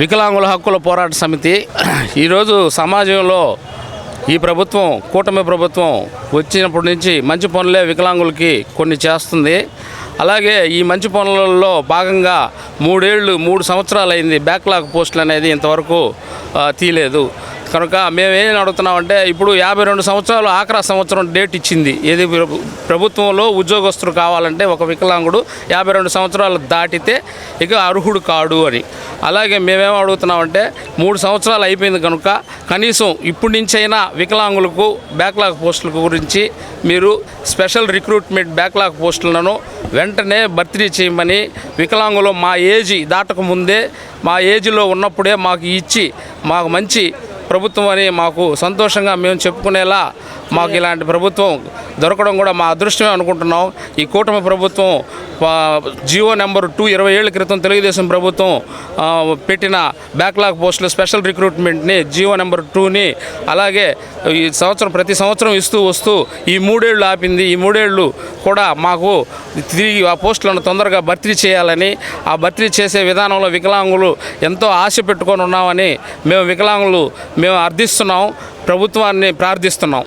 వికలాంగుల హక్కుల పోరాట సమితి. ఈరోజు సమాజంలో ఈ ప్రభుత్వం కూటమి ప్రభుత్వం వచ్చినప్పటి నుంచి మంచి పనులే వికలాంగులకి కొన్ని చేస్తుంది. అలాగే ఈ మంచి పనులలో భాగంగా మూడేళ్ళు మూడు సంవత్సరాలు అయింది బ్యాక్లాగ్ పోస్టులు అనేది ఇంతవరకు తీయలేదు. కనుక మేమేం అడుగుతున్నామంటే ఇప్పుడు యాభై రెండు సంవత్సరాలు ఆఖరా సంవత్సరం డేట్ ఇచ్చింది. ఏది ప్రభుత్వంలో ఉద్యోగస్తులు కావాలంటే ఒక వికలాంగుడు యాభై రెండు సంవత్సరాలు దాటితే ఇక అర్హుడు కాడు అని. అలాగే మేమేం అడుగుతున్నామంటే మూడు సంవత్సరాలు అయిపోయింది కనుక కనీసం ఇప్పటి నుంచైనా వికలాంగులకు బ్యాక్లాగ్ పోస్టుల గురించి మీరు స్పెషల్ రిక్రూట్మెంట్ బ్యాక్లాగ్ పోస్టులను వెంటనే భర్తీ చేయమని వికలాంగులు మా ఏజీ దాటక ముందే మా ఏజ్లో ఉన్నప్పుడే మాకు ఇచ్చి మాకు మంచి ప్రభుత్వం అని మాకు సంతోషంగా మేము చెప్పుకునేలా మాకు ఇలాంటి ప్రభుత్వం దొరకడం కూడా మా అదృష్టమే అనుకుంటున్నాం. ఈ కూటమి ప్రభుత్వం జియో నెంబర్ టూ ఇరవై ఏళ్ళ క్రితం తెలుగుదేశం ప్రభుత్వం పెట్టిన బ్యాక్లాగ్ పోస్టులు స్పెషల్ రిక్రూట్మెంట్ని జియో నెంబర్ టూని అలాగే ఈ సంవత్సరం ప్రతి సంవత్సరం ఇస్తూ వస్తూ ఈ మూడేళ్ళు ఆపింది. ఈ మూడేళ్ళు కూడా మాకు తిరిగి ఆ పోస్టులను తొందరగా భర్తీ చేయాలని ఆ భర్తీ చేసే విధానంలో వికలాంగులు ఎంతో ఆశ పెట్టుకొని ఉన్నామని మేము వికలాంగులు మేము అర్థిస్తున్నాం ప్రభుత్వాన్ని ప్రార్థిస్తున్నాం.